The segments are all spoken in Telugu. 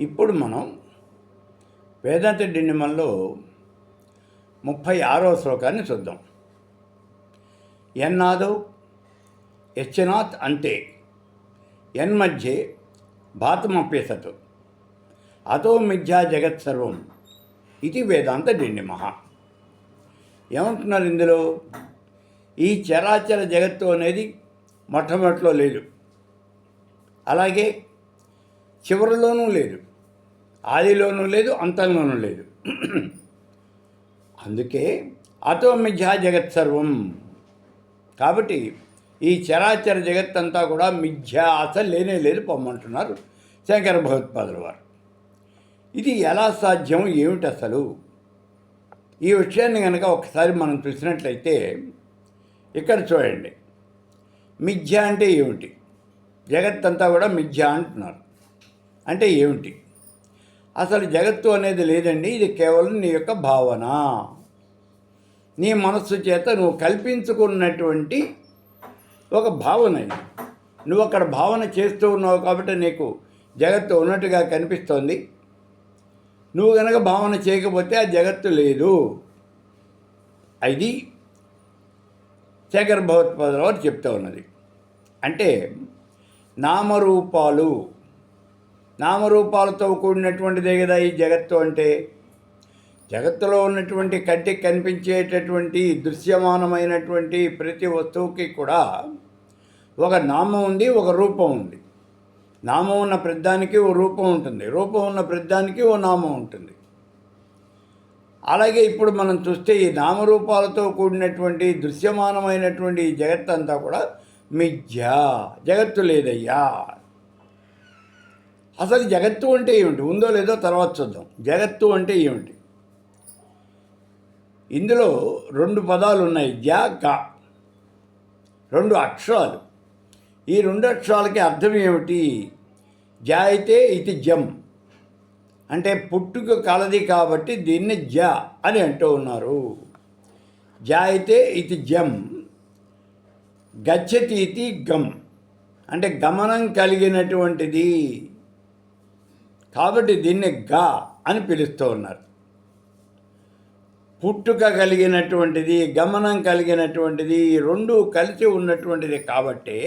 ఇప్పుడు మనం వేదాంత డిండిమల్లో ముప్పై ఆరో శ్లోకాన్ని చూద్దాం. ఎన్నాదో యచ్చనాథ్ అంతే. మధ్య భాతమప్యసత్. అతో మిథ్యా జగత్ సర్వం. ఇది వేదాంత డిండిమహ ఏమంటున్నారు ఇందులో? ఈ చరాచర జగత్తు అనేది మొట్టమొదటిలో లేదు. అలాగే చివరిలోనూ లేదు. ఆదిలోనూ లేదు అంతంలోనూ లేదు. అందుకే అతో మిథ్యా జగత్ సర్వం. కాబట్టి ఈ చరాచర జగత్తంతా కూడా మిథ్యా అసలు లేనే లేదు పొమ్మంటున్నారు శంకర భగవత్పాదుల వారు. ఇది ఎలా సాధ్యం ఏమిటి అసలు? ఈ విషయాన్ని కనుక ఒకసారి మనం చూసినట్లయితే ఇక్కడ చూడండి. మిథ్య అంటే ఏమిటి? జగత్తంతా కూడా మిథ్య అంటున్నారు. అంటే ఏమిటి? అసలు జగత్తు అనేది లేదండి ఇది కేవలం నీ యొక్క భావన. నీ మనస్సు చేత నువ్వు కల్పించుకున్నటువంటి ఒక భావన ఇది. నువ్వు అక్కడ భావన చేస్తూ ఉన్నావు కాబట్టి నీకు జగత్తు ఉన్నట్టుగా కనిపిస్తోంది. నువ్వు కనుక భావన చేయకపోతే ఆ జగత్తు లేదు. అది శేఖర్ భగవత్పాదరావు చెప్తూ ఉన్నది. అంటే నామరూపాలు నామరూపాలతో కూడినటువంటిదే కదా ఈ జగత్తు అంటే. జగత్తులో ఉన్నటువంటి కంటికి కనిపించేటటువంటి దృశ్యమానమైనటువంటి ప్రతి వస్తువుకి కూడా ఒక నామం ఉంది ఒక రూపం ఉంది. నామం ఉన్న ప్రద్దానికి ఓ రూపం ఉంటుంది. రూపం ఉన్న ప్రద్దానికి ఓ నామం ఉంటుంది. అలాగే ఇప్పుడు మనం చూస్తే ఈ నామరూపాలతో కూడినటువంటి దృశ్యమానమైనటువంటి ఈ జగత్ అంతా కూడా మిథ్యా. జగత్తు లేదయ్యా. అసలు జగత్తు అంటే ఏమిటి? ఉందో లేదో తర్వాత చూద్దాం. జగత్తు అంటే ఏమిటి? ఇందులో రెండు పదాలు ఉన్నాయి. జ గ. రెండు అక్షరాలు. ఈ రెండు అక్షరాలకి అర్థం ఏమిటి? జ అయితే ఇది జం. అంటే పుట్టుక కలది కాబట్టి దీన్ని జ అని అంటూ ఉన్నారు. జ అయితే ఇది జం. గచ్చతి ఇది గమ్ అంటే గమనం కలిగినటువంటిది. కాబట్టి దీన్ని గా అని పిలుస్తూ ఉన్నారు. పుట్టుక కలిగినటువంటిది గమనం కలిగినటువంటిది రెండు కలిసి ఉన్నటువంటిది కాబట్టి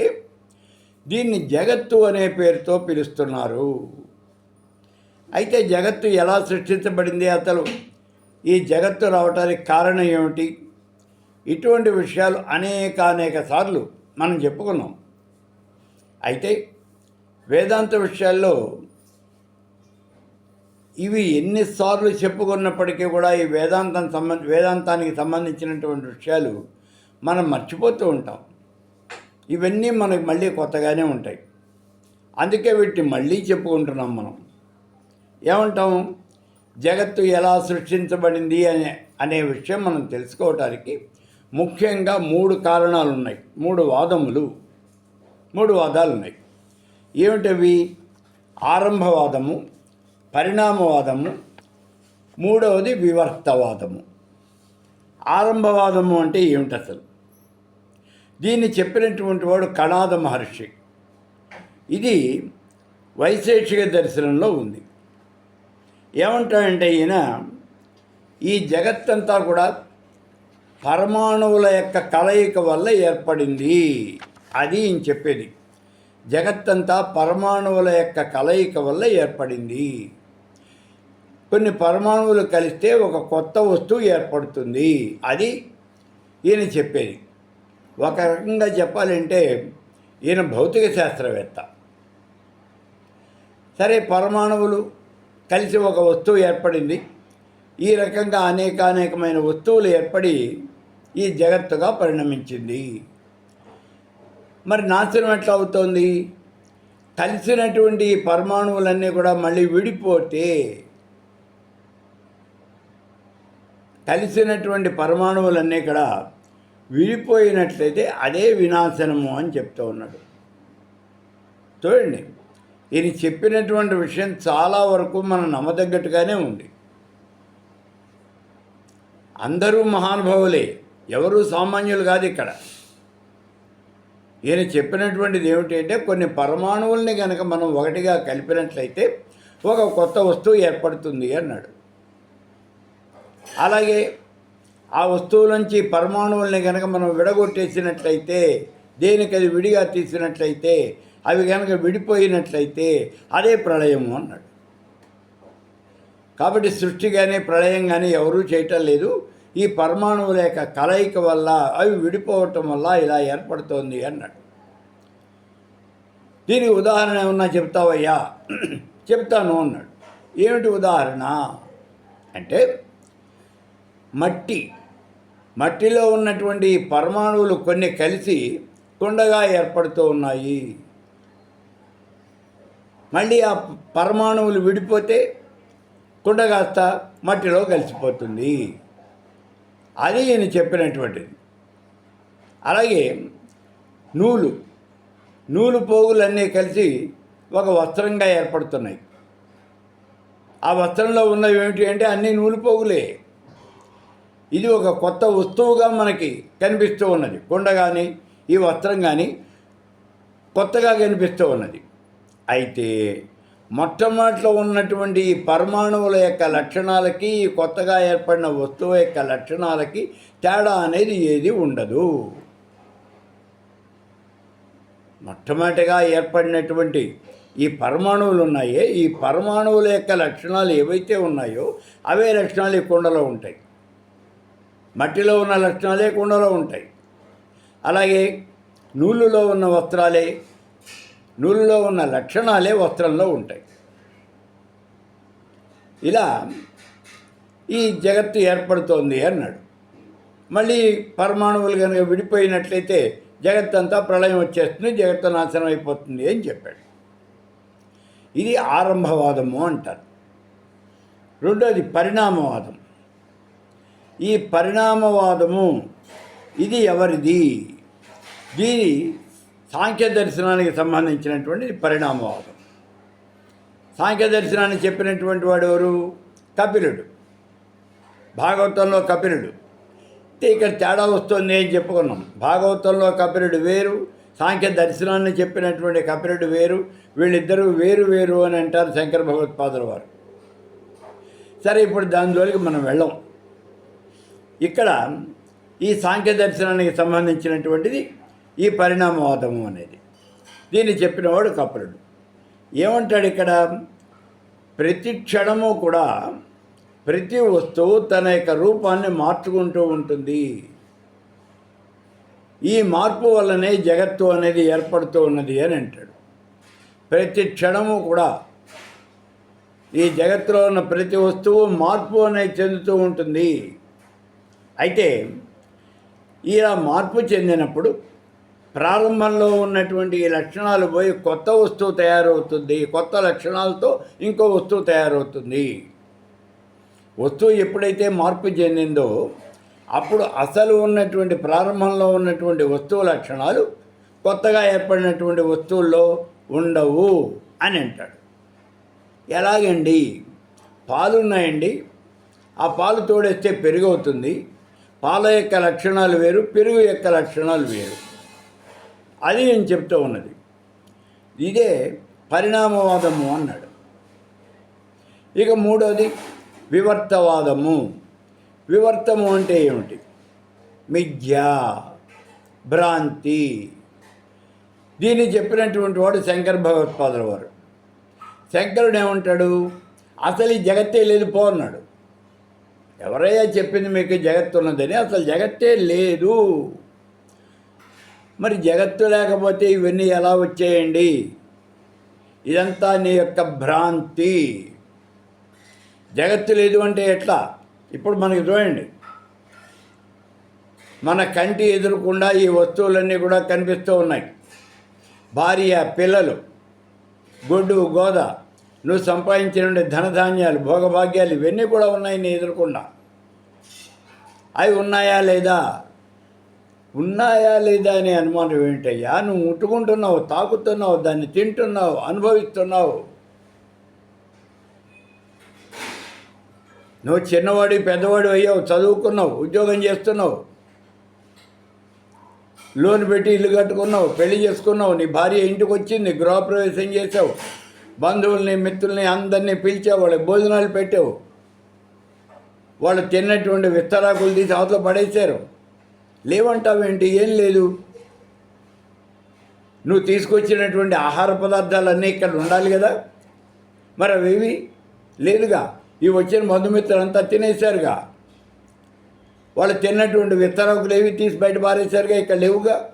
దీన్ని జగత్తు అనే పేరుతో పిలుస్తున్నారు. అయితే జగత్తు ఎలా సృష్టించబడింది అసలు ఈ జగత్తు రావటానికి కారణం ఏమిటి? ఇటువంటి విషయాలు అనేక అనేక సార్లు మనం చెప్పుకున్నాం. అయితే వేదాంత విషయాల్లో ఇవి ఎన్నిసార్లు చెప్పుకున్నప్పటికీ కూడా ఈ వేదాంతం సంబంధ వేదాంతానికి సంబంధించినటువంటి విషయాలు మనం మర్చిపోతూ ఉంటాం. ఇవన్నీ మనకు మళ్ళీ కొత్తగానే ఉంటాయి. అందుకే వీటిని మళ్ళీ చెప్పుకుంటున్నాం మనం. ఏమంటాం? జగత్తు ఎలా సృష్టించబడింది అనే అనే విషయం మనం తెలుసుకోవటానికి ముఖ్యంగా మూడు కారణాలు ఉన్నాయి మూడు వాదములు మూడు వాదాలు ఉన్నాయి ఏమిటవి? ఆరంభవాదము పరిణామవాదము. మూడవది వివర్తవాదము. ఆరంభవాదము అంటే ఏమిటి అసలు దీన్ని చెప్పినటువంటి వాడు కణాద మహర్షి. ఇది వైశేషిక దర్శనంలో ఉంది. ఏమంటాడంటే ఈయన ఈ జగత్తంతా కూడా పరమాణువుల యొక్క కలయిక వల్ల ఏర్పడింది. అది ఈయన చెప్పేది. జగత్తంతా పరమాణువుల యొక్క కలయిక వల్ల ఏర్పడింది. కొన్ని పరమాణువులు కలిస్తే ఒక కొత్త వస్తువు ఏర్పడుతుంది. అది ఈయన చెప్పేది. ఒక రకంగా చెప్పాలంటే ఈయన భౌతిక శాస్త్రవేత్త. సరే పరమాణువులు కలిసి ఒక వస్తువు ఏర్పడింది. ఈ రకంగా అనేకానేకమైన వస్తువులు ఏర్పడి ఈ జగత్తుగా పరిణమించింది. మరి నాశనం ఎట్లా అవుతోంది? కలిసినటువంటి ఈ పరమాణువులన్నీ కూడా మళ్ళీ విడిపోతే కలిసినటువంటి పరమాణువులన్నీ కూడా విడిపోయినట్లయితే అదే వినాశనము అని చెప్తూ ఉన్నాడు. చూడండి ఈయన చెప్పినటువంటి విషయం చాలా వరకు మనం నమ్మదగ్గట్టుగానే ఉంది. అందరూ మహానుభావులే ఎవరు సామాన్యులు కాదు ఇక్కడ. ఈయన చెప్పినటువంటిది ఏమిటంటే కొన్ని పరమాణువుల్ని కనుక మనం ఒకటిగా కలిపినట్లయితే ఒక కొత్త వస్తువు ఏర్పడుతుంది అన్నాడు. అలాగే ఆ వస్తువు నుంచి పరమాణువుల్ని కనుక మనం విడగొట్టేసినట్లయితే దేనికి అది విడిగా తీసినట్లయితే అవి కనుక విడిపోయినట్లయితే అదే ప్రళయము అన్నాడు. కాబట్టి సృష్టి కానీ ప్రళయం కానీ ఎవరూ చేయటం లేదు. ఈ పరమాణువుల యొక్క కలయిక వల్ల అవి విడిపోవటం వల్ల ఇలా ఏర్పడుతోంది అన్నాడు. దీనికి ఉదాహరణ ఏమన్నా చెప్తావయ్యా? చెప్తాను అన్నాడు. ఏమిటి ఉదాహరణ? అంటే మట్టి. మట్టిలో ఉన్నటువంటి పరమాణువులు కొన్ని కలిసి కుండగా ఏర్పడుతూ ఉన్నాయి. మళ్ళీ ఆ పరమాణువులు విడిపోతే కుండ కాస్త మట్టిలో కలిసిపోతుంది. అది నేను చెప్పినటువంటిది. అలాగే నూలు. నూలు పోగులన్నీ కలిసి ఒక వస్త్రంగా ఏర్పడుతున్నాయి. ఆ వస్త్రంలో ఉన్నవి ఏమిటి అంటే అన్ని నూలు పోగులే. ఇది ఒక కొత్త వస్తువుగా మనకి కనిపిస్తూ ఉన్నది. కుండ కానీ ఈ వస్త్రం కానీ కొత్తగా కనిపిస్తూ ఉన్నది. అయితే మొట్టమొదటిలో ఉన్నటువంటి ఈ పరమాణువుల యొక్క లక్షణాలకి ఈ కొత్తగా ఏర్పడిన వస్తువు యొక్క లక్షణాలకి తేడా అనేది ఏది ఉండదు. మొట్టమొదటిగా ఏర్పడినటువంటి ఈ పరమాణువులు ఉన్నాయే. ఈ పరమాణువుల యొక్క లక్షణాలు ఏవైతే ఉన్నాయో అవే లక్షణాలు ఈ కొండలో ఉంటాయి. మట్టిలో ఉన్న లక్షణాలే కుండలో ఉంటాయి. అలాగే నూలులో ఉన్న వస్త్రాలే నూలులో ఉన్న లక్షణాలే వస్త్రంలో ఉంటాయి. ఇలా ఈ జగత్తు ఏర్పడుతోంది అన్నాడు. మళ్ళీ పరమాణువులు కనుక విడిపోయినట్లయితే జగత్తంతా ప్రళయం వచ్చేస్తుంది జగత్తు నాశనం అయిపోతుంది అని చెప్పాడు. ఇది ఆరంభవాదము అంటారు. రెండోది పరిణామవాదం. ఈ పరిణామవాదము ఇది ఎవరిది? దీని సాంఖ్య దర్శనానికి సంబంధించినటువంటి పరిణామవాదం. సాంఖ్య దర్శనాన్ని చెప్పినటువంటి వాడు ఎవరు? కపిలుడు. భాగవతంలో కపిలుడు. ఇక్కడ తేడా వస్తుంది అని చెప్పుకున్నాం. భాగవతంలో కపిలుడు వేరు సాంఖ్య దర్శనాన్ని చెప్పినటువంటి కపిలుడు వేరు వీళ్ళిద్దరూ వేరు వేరు అని అంటారు శంకర భగవత్పాదుల వారు. సరే ఇప్పుడు దాని జోలికి మనం వెళ్ళం. ఇక్కడ ఈ సాంఖ్య దర్శనానికి సంబంధించినటువంటిది ఈ పరిణామవాదము అనేది. దీన్ని చెప్పినవాడు కపలుడు. ఏమంటాడు ఇక్కడ? ప్రతి క్షణము కూడా ప్రతి వస్తువు తన యొక్క రూపాన్ని మార్చుకుంటూ ఉంటుంది. ఈ మార్పు వల్లనే జగత్తు అనేది ఏర్పడుతూ ఉన్నది అని అంటాడు. ప్రతి క్షణము కూడా ఈ జగత్తులో ఉన్న ప్రతి వస్తువు మార్పు అనేది చెందుతూ ఉంటుంది. అయితే ఇలా మార్పు చెందినప్పుడు ప్రారంభంలో ఉన్నటువంటి ఈ లక్షణాలు పోయి కొత్త వస్తువు తయారవుతుంది. కొత్త లక్షణాలతో ఇంకో వస్తువు తయారవుతుంది. వస్తువు ఎప్పుడైతే మార్పు చెందిందో అప్పుడు అసలు ఉన్నటువంటి ప్రారంభంలో ఉన్నటువంటి వస్తువు లక్షణాలు కొత్తగా ఏర్పడినటువంటి వస్తువుల్లో ఉండవు అని అంటాడు. ఎలాగండి? పాలు ఉన్నాయండి ఆ పాలు తోడేస్తే పెరుగవుతుంది. పాల యొక్క లక్షణాలు వేరు పెరుగు యొక్క లక్షణాలు వేరు. అది నేను చెప్తూ ఉన్నది. ఇదే పరిణామవాదము అన్నాడు. ఇక మూడోది వివర్తవాదము. వివర్తము అంటే ఏమిటి? మిథ్య భ్రాంతి. దీన్ని చెప్పినటువంటి వాడు శంకర భగవత్పాదుల వారు. శంకరుడు ఏమంటాడు? అసలు ఈ జగత్తే లేదు పో అన్నాడు. ఎవరయ్యా చెప్పింది మీకు జగత్తు ఉన్నదని అసలు జగత్తే లేదు. మరి జగత్తు లేకపోతే ఇవన్నీ ఎలా వచ్చేయండి? ఇదంతా నీ యొక్క భ్రాంతి. జగత్తు లేదు అంటే ఎట్లా? ఇప్పుడు మనకి చూడండి. మన కంటి ఎదురకుండా ఈ వస్తువులన్నీ కూడా కనిపిస్తూ ఉన్నాయి. భార్య పిల్లలు గొడ్డు గోదా. నువ్వు సంపాదించిన ధనధాన్యాలు భోగభాగ్యాలు ఇవన్నీ కూడా ఉన్నాయి నీ ఎదుర్కొన్నా అవి ఉన్నాయా లేదా? ఉన్నాయా లేదా అనే అనుమానం ఏంటయ్యా నువ్వు ముట్టుకుంటున్నావు తాకుతున్నావు దాన్ని తింటున్నావు అనుభవిస్తున్నావు. నువ్వు చిన్నవాడి పెద్దవాడు అయ్యావు చదువుకున్నావు ఉద్యోగం చేస్తున్నావు. లోన్ పెట్టి ఇల్లు కట్టుకున్నావు పెళ్ళి చేసుకున్నావు నీ భార్య ఇంటికి వచ్చింది గృహప్రవేశం చేసావు బంధువుల్ని మిత్రుల్ని అందరినీ పిలిచావు వాళ్ళకి భోజనాలు పెట్టావు. వాళ్ళు తిన్నటువంటి విత్తరాకులు తీసి అవతల పడేశారు. లేవంటావేంటి? ఏం లేదు. నువ్వు తీసుకొచ్చినటువంటి ఆహార పదార్థాలన్నీ ఇక్కడ ఉండాలి కదా. మరి అవేవి లేదుగా. ఇవి వచ్చిన బంధుమిత్రులంతా తినేశారుగా. వాళ్ళు తిన్నటువంటి విత్తరాకులు ఏవి తీసి బయట పారేశారుగా? ఇక్కడ లేవుగా.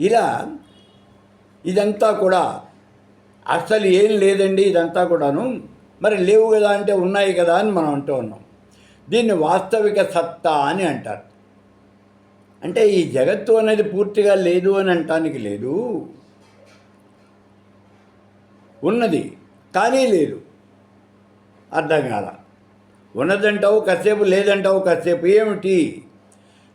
ఇలా ఇదంతా కూడా అసలు ఏం లేదండి ఇదంతా కూడాను. మరి లేవు కదా అంటే ఉన్నాయి కదా అని మనం అంటూ ఉన్నాం. దీన్ని వాస్తవిక సత్తా అని అంటారు. అంటే ఈ జగత్తు అనేది పూర్తిగా లేదు అని అంటానికి లేదు. ఉన్నది కానీ లేదు. అర్థం కాల. ఉన్నదంటావు కాసేపు లేదంటావు కాసేపు ఏమిటి?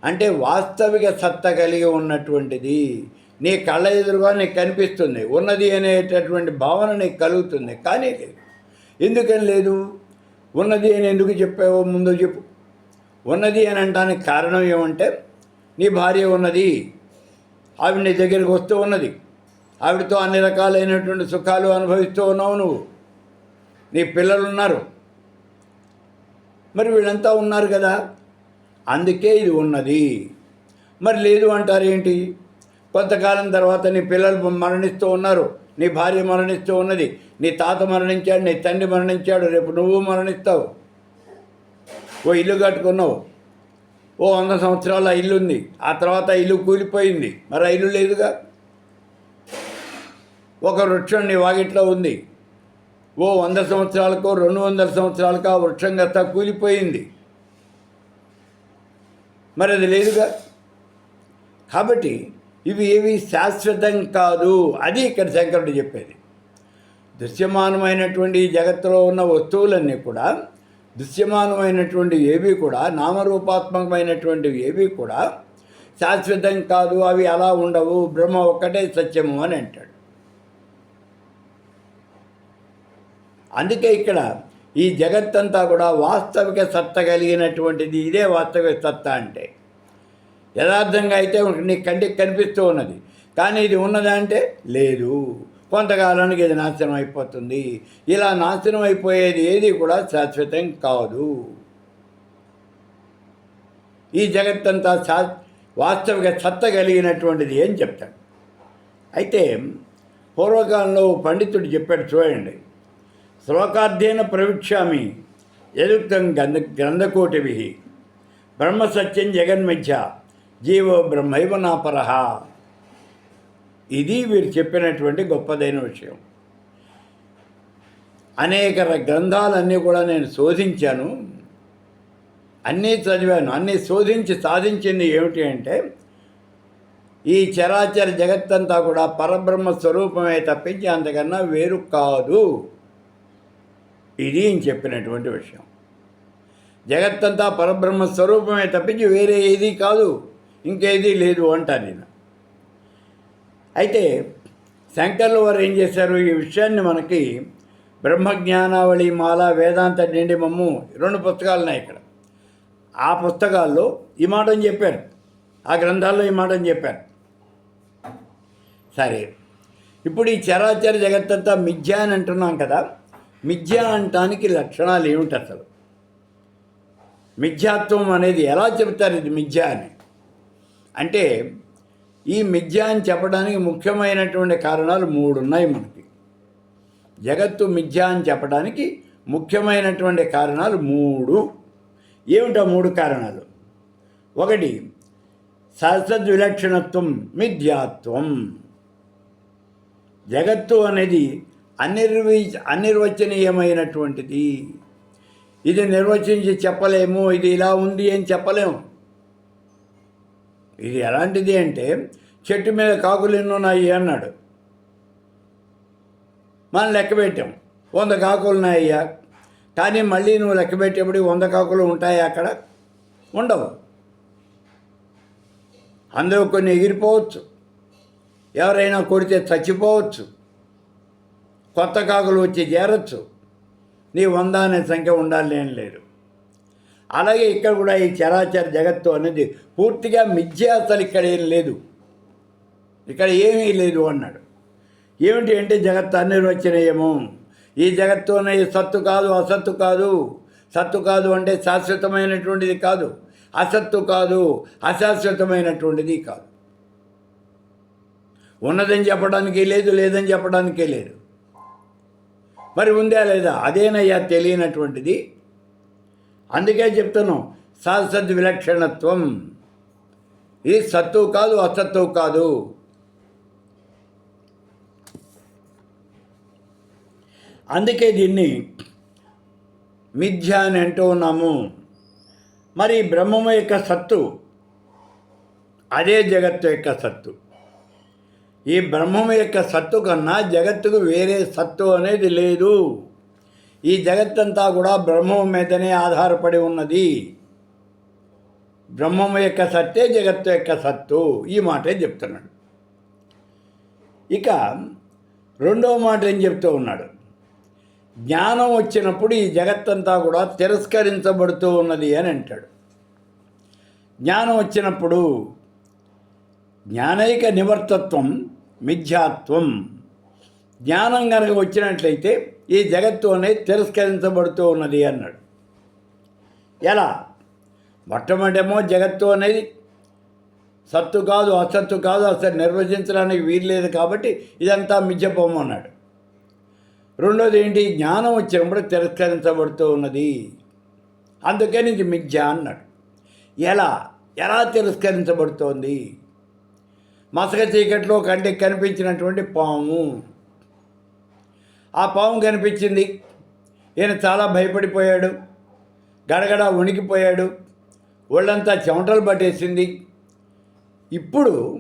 అంటే వాస్తవిక సత్త కలిగి ఉన్నటువంటిది. నీ కళ్ళ ఎదురుగా నీకు కనిపిస్తుంది. ఉన్నది అనేటటువంటి భావన నీకు కలుగుతుంది. కానీ లేదు ఎందుకని లేదు? ఉన్నది అని ఎందుకు చెప్పావో ముందు చెప్పు. ఉన్నది అని అంటానికి కారణం ఏమంటే నీ భార్య ఉన్నది. ఆవిడ నీ దగ్గరికి వస్తూ ఉన్నది. ఆవిడతో అన్ని రకాలైనటువంటి సుఖాలు అనుభవిస్తూ ఉన్నావు నువ్వు. నీ పిల్లలు ఉన్నారు. మరి వీళ్ళంతా ఉన్నారు కదా. అందుకే ఇది ఉన్నది. మరి లేదు అంటారు ఏంటి కొంతకాలం తర్వాత నీ పిల్లలు మరణిస్తూ ఉన్నారు. నీ భార్య మరణిస్తూ ఉన్నది. నీ తాత మరణించాడు నీ తండ్రి మరణించాడు. రేపు నువ్వు మరణిస్తావు. ఓ ఇల్లు కట్టుకున్నావు. ఓ వంద సంవత్సరాల ఇల్లు ఉంది. ఆ తర్వాత ఇల్లు కూలిపోయింది. మరి ఇల్లు లేదుగా? ఒక వృక్షం నీ వాగిట్లో ఉంది. ఓ వంద సంవత్సరాలకు రెండు వందల సంవత్సరాలకు ఆ వృక్షం గత కూలిపోయింది. మరి అది లేదుగా? కాబట్టి ఇవి ఏవి శాశ్వతం కాదు. అది ఇక్కడ శంకరుడు చెప్పేది. దృశ్యమానమైనటువంటి జగత్తులో ఉన్న వస్తువులన్నీ కూడా దృశ్యమానమైనటువంటి ఏవి కూడా నామరూపాత్మకమైనటువంటివి ఏవి కూడా శాశ్వతం కాదు అవి అలా ఉండవు బ్రహ్మ ఒక్కటే సత్యము అని అంటాడు. అందుకే ఇక్కడ ఈ జగత్తంతా కూడా వాస్తవిక సత్త కలిగినటువంటిది ఇదే వాస్తవిక సత్త అంటే. యథార్థంగా అయితే నీకు కంటికి కనిపిస్తూ ఉన్నది. కానీ ఇది ఉన్నదా అంటే లేదు. కొంతకాలానికి ఇది నాశనం అయిపోతుంది. ఇలా నాశనం అయిపోయేది ఏది కూడా శాశ్వతం కాదు. ఈ జగత్తంతా శా వాస్తవిక సత్త కలిగినటువంటిది ఏం చెప్తాడు? అయితే పూర్వకాలంలో పండితుడు చెప్పాడు చూడండి. శ్లోకార్థేన ప్రవిక్షామి యదుక్తం గంధ గ్రంథకోటిభి. బ్రహ్మసత్యం జగన్మిథ్య జీవో బ్రహ్మైవ నాపరహ ఇది వీరు చెప్పినటువంటి గొప్పదైన విషయం. అనేక గ్రంథాలన్నీ కూడా నేను శోధించాను. అన్నీ చదివాను. అన్నీ శోధించి సాధించింది ఏమిటి అంటే ఈ చరాచర జగత్తంతా కూడా పరబ్రహ్మ స్వరూపమే తప్పించి అంతకన్నా వేరు కాదు. ఇది అని చెప్పినటువంటి విషయం. జగత్తంతా పరబ్రహ్మ స్వరూపమే తప్పించి వేరే ఏది కాదు. ఇంకేది లేదు అంటాను నేను. అయితే శంకర్లు వారు ఏం చేశారు? ఈ విషయాన్ని మనకి బ్రహ్మజ్ఞానావళి మాల వేదాంత నిండి మమ్ము రెండు పుస్తకాలు ఉన్నాయి ఇక్కడ. ఆ పుస్తకాల్లో ఈ మాటని చెప్పారు. ఆ గ్రంథాల్లో ఈ మాటని చెప్పారు. సరే. ఇప్పుడు ఈ చరాచర జగత్తంతా మిథ్య అని అంటున్నాం కదా మిథ్య అంటానికి లక్షణాలు ఏమిటి అసలు? మిథ్యాత్వం అనేది ఎలా చెబుతారు ఇది మిథ్య అని? అంటే ఈ మిథ్య అని చెప్పడానికి ముఖ్యమైనటువంటి కారణాలు మూడు ఉన్నాయి మనకి. జగత్తు మిథ్య అని చెప్పడానికి ముఖ్యమైనటువంటి కారణాలు మూడు. ఏమిటా మూడు కారణాలు? ఒకటి సద్విలక్షణత్వం మిథ్యాత్వం. జగత్తు అనేది అనిర్వి అనిర్వచనీయమైనటువంటిది. ఇది నిర్వచించి చెప్పలేము ఇది ఇలా ఉంది అని చెప్పలేము. ఇది ఎలాంటిది అంటే చెట్టు మీద కాకులు ఎన్ని ఉన్నాయి అన్నాడు. మనం లెక్క పెట్టాం. వంద కాకులు ఉన్నాయ్యా. కానీ మళ్ళీ నువ్వు లెక్క పెట్టేప్పుడు వంద కాకులు ఉంటాయి అక్కడ? ఉండవు. అందులో కొన్ని ఎగిరిపోవచ్చు. ఎవరైనా కొడితే చచ్చిపోవచ్చు. కొత్త కాకులు వచ్చి చేరచ్చు. నీ వంద అనే సంఖ్య ఉండాలి ఏం లేదు అలాగే ఇక్కడ కూడా ఈ చరాచర జగత్తు అనేది పూర్తిగా మిథ్య అసలు ఇక్కడ ఏం లేదు. ఇక్కడ ఏమీ లేదు అన్నాడు. ఏమిటి అంటే జగత్తు అనిర్వచనీయము. ఈ జగత్తు అనేది సత్తు కాదు అసత్తు కాదు. సత్తు కాదు అంటే శాశ్వతమైనటువంటిది కాదు. అసత్తు కాదు అశాశ్వతమైనటువంటిది కాదు. ఉన్నదని చెప్పడానికి లేదు లేదని చెప్పడానికే లేదు. మరి ఉందా లేదా? అదేనయ్యా తెలియనటువంటిది. అందుకే చెప్తాను సాసద్ విలక్షణత్వం. ఇది సత్తు కాదు అసత్తు కాదు. అందుకే దీన్ని మిథ్య అని అంటూ ఉన్నాము. మరి బ్రహ్మము యొక్క సత్తు అదే జగత్తు యొక్క సత్తు. ఈ బ్రహ్మము యొక్క సత్తు కన్నా జగత్తుకు వేరే సత్తు అనేది లేదు. ఈ జగత్తంతా కూడా బ్రహ్మం మీదనే ఆధారపడి ఉన్నది. బ్రహ్మము యొక్క సత్తే జగత్తు యొక్క సత్తు ఈ మాటే చెప్తున్నాడు. ఇక రెండవ మాట ఏం చెప్తూ ఉన్నాడు? జ్ఞానం వచ్చినప్పుడు ఈ జగత్తంతా కూడా తిరస్కరించబడుతూ ఉన్నది అని అంటాడు. జ్ఞానం వచ్చినప్పుడు జ్ఞానైక నివర్తత్వం మిథ్యాత్వం. జ్ఞానం కనుక వచ్చినట్లయితే ఈ జగత్తు అనేది తిరస్కరించబడుతూ ఉన్నది అన్నాడు. ఎలా? మొట్టమొదటేమో జగత్తు అనేది సత్తు కాదు అసత్తు కాదు అసలు నిర్వచించడానికి వీల్లేదు కాబట్టి ఇదంతా మిథ్యపోమన్నాడు రెండోది ఏంటి? జ్ఞానం వచ్చినప్పుడు తిరస్కరించబడుతూ ఉన్నది. అందుకని ఇది మిథ్య అన్నాడు. ఎలా? ఎలా తిరస్కరించబడుతోంది? మసక చీకట్లో కంటికి కనిపించినటువంటి పాము. ఆ పాము కనిపించింది. ఈయన చాలా భయపడిపోయాడు. గడగడ వణికిపోయాడు. ఒళ్ళంతా చెమటలు పట్టేసింది. ఇప్పుడు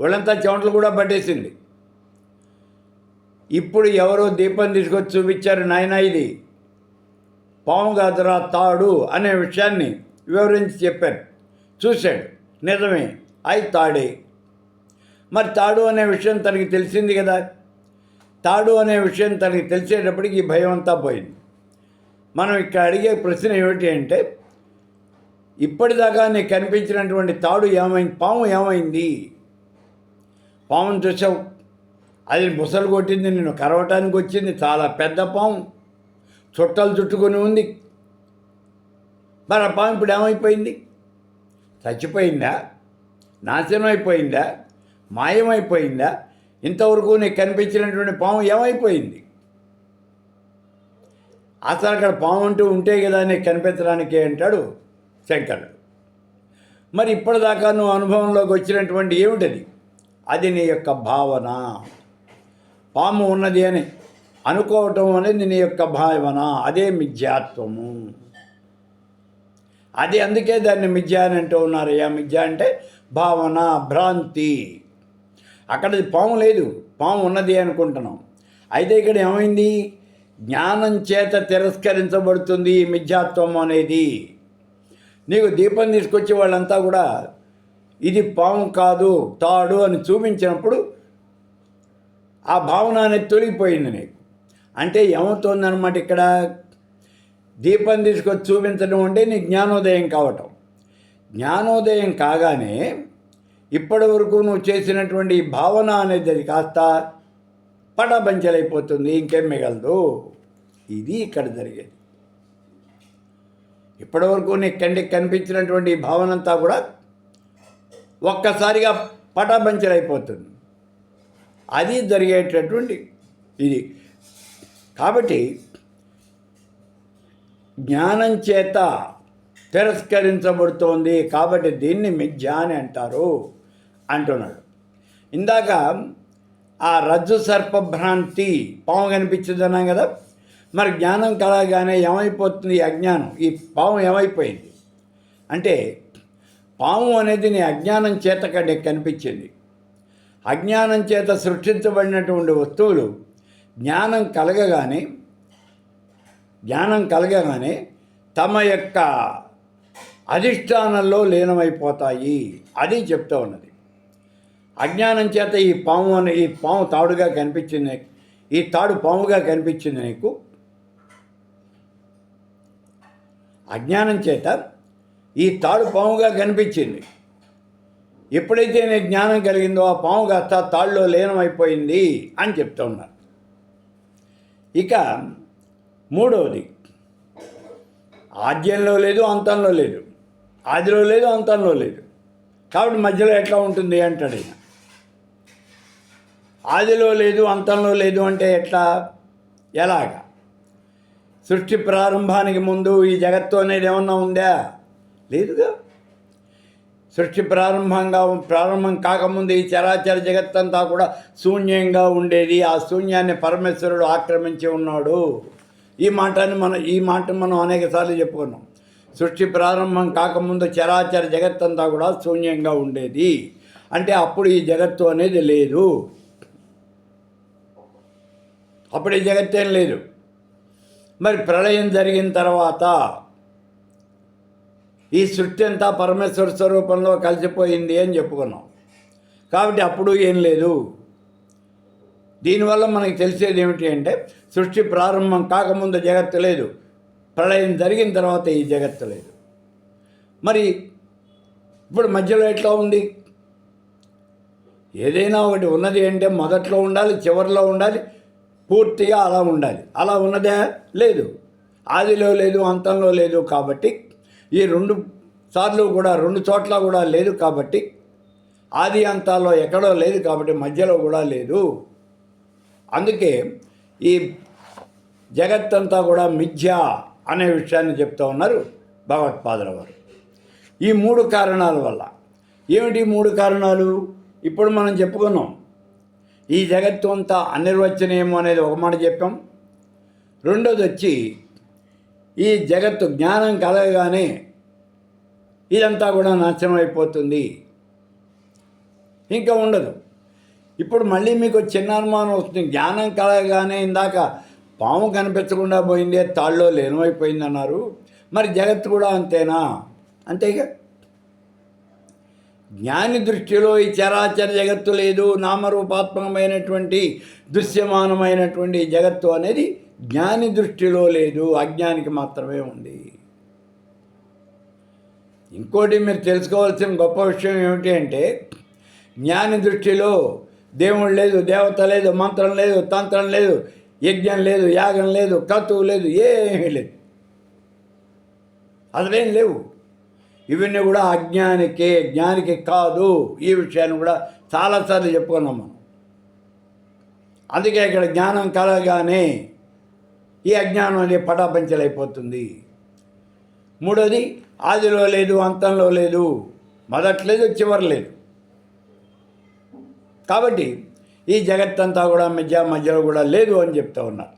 ఒళ్ళంతా చెమటలు కూడా పట్టేసింది. ఇప్పుడు ఎవరో దీపం తీసుకొచ్చి చూపించారు నాయన ఇది. పాము కాదురా తాడు అనే విషయాన్ని వివరించి చెప్పాను చూశాడు. నిజమే అయి తాడే. మరి తాడు అనే విషయం తనకి తెలిసింది కదా. తాడు అనే విషయం తనకి తెలిసేటప్పటికి ఈ భయం అంతా పోయింది. మనం ఇక్కడ అడిగే ప్రశ్న ఏమిటి అంటే ఇప్పటిదాకా నీకు కనిపించినటువంటి తాడు ఏమైంది? పాము ఏమైంది? పామును చూసావు? అది ముసలు కొట్టింది నేను కరవటానికి వచ్చింది చాలా పెద్ద పాము. చుట్టలు చుట్టుకొని ఉంది. మరి ఆ పాము ఇప్పుడు ఏమైపోయింది? చచ్చిపోయిందా? నాశనం అయిపోయిందా? మాయమైపోయిందా? ఇంతవరకు నీకు కనిపించినటువంటి పాము ఏమైపోయింది? అసలు అక్కడ పాము అంటూ ఉంటే కదా నీకు కనిపించడానికి అంటాడు శంకరుడు. మరి ఇప్పటిదాకా నువ్వు అనుభవంలోకి వచ్చినటువంటి ఏమిటది? అది నీ యొక్క భావన. పాము ఉన్నది అని అనుకోవటం అనేది నీ యొక్క భావన. అదే మిథ్యాత్వము. అది అందుకే దాన్ని మిథ్య అని అంటూ ఉన్నారు ఏ మిథ్య అంటే భావన భ్రాంతి. అక్కడ పాము లేదు. పాము ఉన్నది అనుకుంటున్నాం. అయితే ఇక్కడ ఏమైంది? జ్ఞానం చేత తిరస్కరించబడుతుంది మిథ్యాత్వం అనేది. నీకు దీపం తీసుకొచ్చే వాళ్ళంతా కూడా ఇది పాము కాదు తాడు అని చూపించినప్పుడు ఆ భావన అనేది తొలగిపోయింది నీకు. అంటే ఏమవుతుందన్నమాట ఇక్కడ? దీపం తీసుకొచ్చి చూపించడం అంటే నీ జ్ఞానోదయం కావటం. జ్ఞానోదయం కాగానే ఇప్పటి వరకు నువ్వు చేసినటువంటి భావన అనేది అది కాస్త పటబంచలైపోతుంది ఇంకేం మిగలదు. ఇది ఇక్కడ జరిగేది. ఇప్పటివరకు నీ కంటికి కనిపించినటువంటి భావన అంతా కూడా ఒక్కసారిగా పటాబంచలైపోతుంది అది జరిగేటటువంటి ఇది. కాబట్టి జ్ఞానం చేత తిరస్కరించబడుతోంది. కాబట్టి దీన్ని మిథ్య అని అంటారు. అంటున్నాడు. ఇందాక ఆ రజ్జు సర్పభ్రాంతి పాము కనిపించింది అన్నాం కదా మరి జ్ఞానం కలగానే ఏమైపోతుంది ఈ అజ్ఞానం? ఈ పాము ఏమైపోయింది? అంటే పాము అనేది నీ అజ్ఞానం చేత కంటే కనిపించింది. అజ్ఞానం చేత సృష్టించబడినటువంటి వస్తువులు జ్ఞానం కలగగానే జ్ఞానం కలగగానే తమ యొక్క అధిష్టానంలో లీనమైపోతాయి. అది చెప్తూ ఉన్నది. అజ్ఞానం చేత ఈ పాము అని ఈ పాము తాడుగా కనిపించింది ఈ తాడు పాముగా కనిపించింది నీకు. అజ్ఞానం చేత ఈ తాడు పాముగా కనిపించింది. ఎప్పుడైతే నీకు జ్ఞానం కలిగిందో ఆ పాము కాస్త తాళ్ళలో లీనమైపోయింది అని చెప్తూ ఉన్నారు. ఇక మూడవది. ఆద్యంలో లేదు అంతంలో లేదు. ఆదిలో లేదు అంతంలో లేదు. కాబట్టి మధ్యలో ఎట్లా ఉంటుంది అంటాడు ఈయన? ఆదిలో లేదు అంతంలో లేదు అంటే ఎట్లా? ఎలాగా? సృష్టి ప్రారంభానికి ముందు ఈ జగత్తు అనేది ఏమన్నా ఉందా? లేదుగా. సృష్టి ప్రారంభంగా ప్రారంభం కాకముందు ఈ చరాచర జగత్తంతా కూడా శూన్యంగా ఉండేది. ఆ శూన్యాన్ని పరమేశ్వరుడు ఆక్రమించి ఉన్నాడు. ఈ మాటని మనం ఈ మాట మనం అనేక సార్లు చెప్పుకున్నాం. సృష్టి ప్రారంభం కాకముందు చరాచర జగత్తంతా కూడా శూన్యంగా ఉండేది. అంటే అప్పుడు ఈ జగత్తు అనేది లేదు. అప్పుడు జగత్తేం లేదు. మరి ప్రళయం జరిగిన తర్వాత ఈ సృష్టి అంతా పరమేశ్వర స్వరూపంలో కలిసిపోయింది అని చెప్పుకున్నాం. కాబట్టి అప్పుడు ఏం లేదు. దీనివల్ల మనకి తెలిసేది ఏమిటి అంటే సృష్టి ప్రారంభం కాకముందు జగత్తు లేదు. ప్రళయం జరిగిన తర్వాత ఈ జగత్తు లేదు. మరి ఇప్పుడు మధ్యలో ఎట్లా ఉంది? ఏదైనా ఒకటి ఉన్నది అంటే మొదట్లో ఉండాలి చివరిలో ఉండాలి పూర్తిగా అలా ఉండాలి. అలా ఉన్నదే లేదు. ఆదిలో లేదు అంతంలో లేదు కాబట్టి ఈ రెండు సార్లు కూడా రెండు చోట్ల కూడా లేదు కాబట్టి ఆది అంతాల్లో ఎక్కడో లేదు కాబట్టి మధ్యలో కూడా లేదు. అందుకే ఈ జగత్తంతా కూడా మిథ్య అనే విషయాన్ని చెప్తూ ఉన్నారు భగవత్పాదుల వారు. ఈ మూడు కారణాల వల్ల. ఏమిటి మూడు కారణాలు? ఇప్పుడు మనం చెప్పుకున్నాం. ఈ జగత్తు అంతా అనిర్వచనీయము అనేది ఒక మాట చెప్పాం. రెండోది వచ్చి ఈ జగత్తు జ్ఞానం కలగగానే ఇదంతా కూడా నాశనం అయిపోతుంది ఇంకా ఉండదు. ఇప్పుడు మళ్ళీ మీకు చిన్న అనుమానం వస్తుంది. జ్ఞానం కలగగానే ఇందాక పాము కనిపించకుండా పోయింది తాళ్ళలో లీనమైపోయింది అన్నారు మరి జగత్తు కూడా అంతేనా? అంతేగా జ్ఞాని దృష్టిలో ఈ చరాచర జగత్తు లేదు నామరూపాత్మకమైనటువంటి దృశ్యమానమైనటువంటి జగత్తు అనేది జ్ఞాని దృష్టిలో లేదు అజ్ఞానికి మాత్రమే ఉంది. ఇంకోటి మీరు తెలుసుకోవాల్సిన గొప్ప విషయం ఏమిటి అంటే జ్ఞాని దృష్టిలో దేవుడు లేదు దేవత లేదు మంత్రం లేదు తంత్రం లేదు యజ్ఞం లేదు యాగం లేదు కతువు లేదు ఏమీ లేదు. అసలేం లేవు. ఇవన్నీ కూడా అజ్ఞానికే జ్ఞానికి కాదు. ఈ విషయాన్ని కూడా చాలాసార్లు చెప్పుకున్నాం మనం. అందుకే ఇక్కడ జ్ఞానం కలగానే ఈ అజ్ఞానం అనేది పటాపంచలైపోతుంది. మూడోది ఆదిలో లేదు అంతంలో లేదు మొదట్లేదు చివరి లేదు. కాబట్టి ఈ జగత్తంతా కూడా మధ్య మధ్యలో కూడా లేదు అని చెప్తా ఉన్నారు.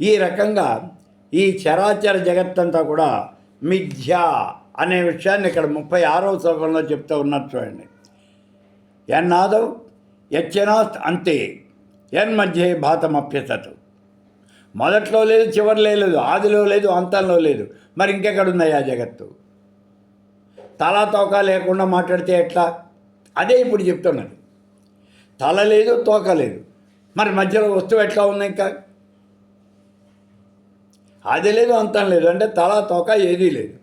ఈ రకంగా ఈ చరాచర జగత్తంతా కూడా మిథ్య అనే విషయాన్ని ఇక్కడ ముప్పై ఆరవ శ్లోకంలో చెప్తూ ఉన్నారు చూడండి. ఎన్నాదవ్ యచ్చనాత్ అంతే ఎన్ మధ్య భాతమప్యసతు మొదట్లో లేదు చివరిలో లేదు ఆదిలో లేదు అంతంలో లేదు. మరి ఇంకెక్కడుంది జగత్తు? తల తోక లేకుండా మాట్లాడితే ఎట్లా? అదే ఇప్పుడు చెప్తున్నది. తల లేదు తోక లేదు. మరి మధ్యలో వస్తువు ఎట్లా ఉంది ఇంకా? అది లేదు అంతం లేదు. అంటే తల తోక ఏదీ లేదు.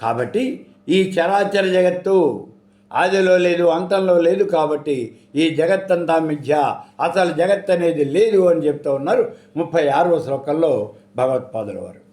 కాబట్టి ఈ చరాచర జగత్తు ఆదిలో లేదు అంతంలో లేదు కాబట్టి ఈ జగత్తంతా మిథ్య. అసలు జగత్ అనేది లేదు అని చెప్తూ ఉన్నారు ముప్పై ఆరవ శ్లోకంలో భగవత్పాదుల వారు.